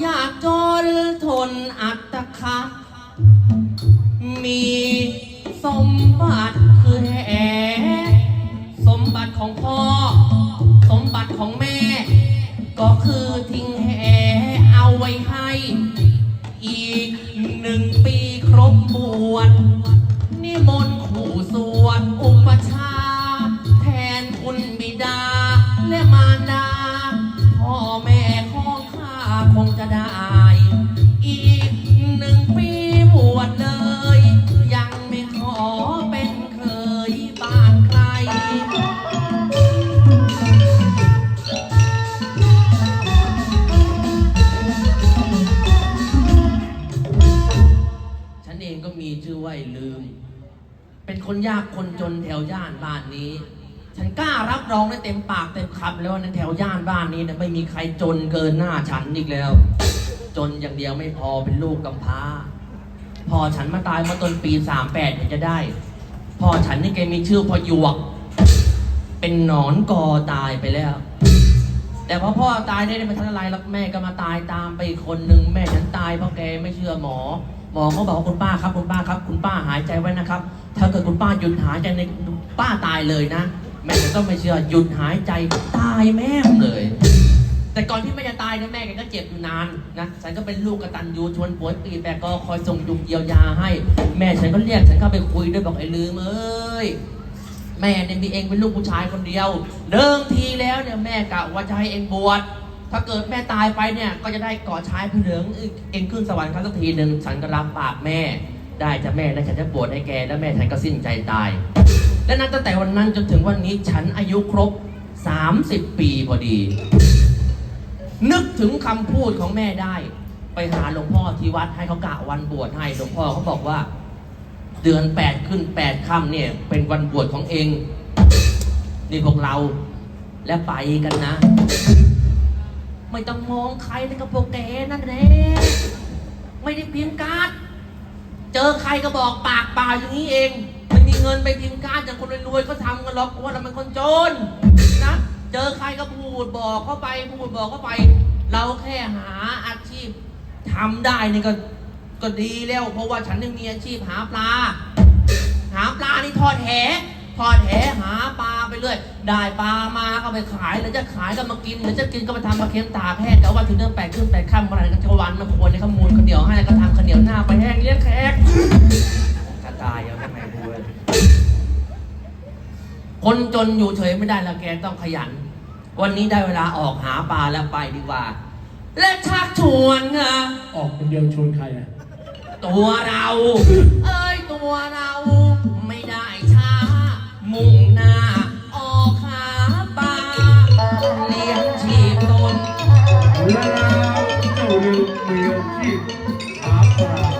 อยากจนทนอัตคัดมีสมบัติคือแหสมบัติของพ่อ สมบัติของแม่ ก็คือทิ้งแหเอาไว้ให้ อีกหนึ่งปีครบบวชนิมนต์ขู่สวดอุปชา งจะได้ อีกหนึ่งปีบวชเลย ยังไม่ขอเป็นเคยบ้านใคร ฉันเองก็มีชื่อว่าไอ้ลืม เป็นคนยากคนจนแถวย่านบ้านนี้ ฉันกล้ารับรองได้เต็มปากเต็มคำแล้วาในแถวย่านบ้านนี้เนี่ยไม่มีใครจนเกินหน้าฉันอีกแล้ว จนอย่างเดียวไม่พอเป็นลูกกำพร้า พอฉันมาตายเมื่อต้นปีสามแปดเห็นจะได้ พอฉันนี่แกมีชื่อพอหยวก เป็นหนอนกอตายไปแล้ว แต่พอพ่อตายได้ไม่ทันอะไรแล้วแม่ก็มาตายตามไปอีกคนนึงแม่ฉันตายเพราะแกไม่เชื่อหมอหมอเขาบอกว่าคุณป้าครับคุณป้าครับ คุณป้าหายใจไว้นะครับ ถ้าเกิดคุณป้าหยุดหายใจในป้าตายเลยนะ แม่ฉันก็ไม่เชื่อหยุดหายใจตายแม่เลย แต่ก่อนที่แม่จะตายเนี่ยแม่แกก็เจ็บอยู่นานนะฉันก็เป็นลูกกตัญญูชวนป่วยปีแต่ก็คอยส่งยุงเยียวยาให้ แม่ฉันก็เรียกฉันเข้าไปคุยด้วยบอกไอ้ลืมเอ้ยแม่เนี่ยมีเองเป็นลูกผู้ชายคนเดียว เดิมทีแล้วเนี่ยแม่กะว่าจะให้เองบวชถ้าเกิดแม่ตายไปเนี่ยก็จะได้ก่อชายผ้เหลืองเองขึ้นสวรรค์ครั้งสักทีหนึ่งฉันก็รับปากแม่ ได้จะแม่แล้วฉันจะบวชให้แกแล้วแม่ฉันก็สิ้นใจตาย และนับตั้งแต่วันนั้นจนถึงวันนี้ฉันอายุครบ 30 ปีพอดี นึกถึงคำพูดของแม่ได้ ไปหาหลวงพ่อที่วัดให้เขากะวันบวชให้หลวงพ่อเขาบอกว่า เดือนแปดขึ้นแปดค่ำเนี่ย เป็นวันบวชของเอง นี่พวกเราและไปกันนะ ไม่ต้องมองใครเลยกับพวกแกนั่นแหละไม่ได้เพิมพ์การ์ดเจอใครก็บอกปากเปล่าอย่างนี้เองไม่มีเงินไปพิมพ์การ์ด หรอกเพราะว่าเราเป็นคนจนนะ เจอใครก็พูดบอกเข้าไปพูดบอกเข้าไป เราแค่หาอาชีพทำได้นี่ก็ก็ดีแล้ว เพราะว่าฉันยังมีอาชีพหาปลา หาปลานี่ทอดแหทอดแหหาปลาไปเรื่อย ได้ปลามาก็ไปขายแล้วจะขายก็มากินแล้วจะกินก็มาทำมาเค็มตากแห้งแต่ว่าถึงเดือนแปดขึ้นแปดค่ำวันไหนก็จะวันมาควรในขมูลข้าวเหนียวให้ก็ทำข้าวเหนียวหน้าไป คนจนอยู่เฉยไม่ได้แล้วแกต้องขยัน วันนี้ได้เวลาออกหาปลาแล้วไปดีกว่า และชักชวนนะออกคนเดียวชวนใครอะตัวเรา เอ้ยตัวเราไม่ได้ช้า มุ่งหน้า ออกหาปลาเลี้ยงชีพตน แล้วเจ้าลืมมีอาชีพหาปลา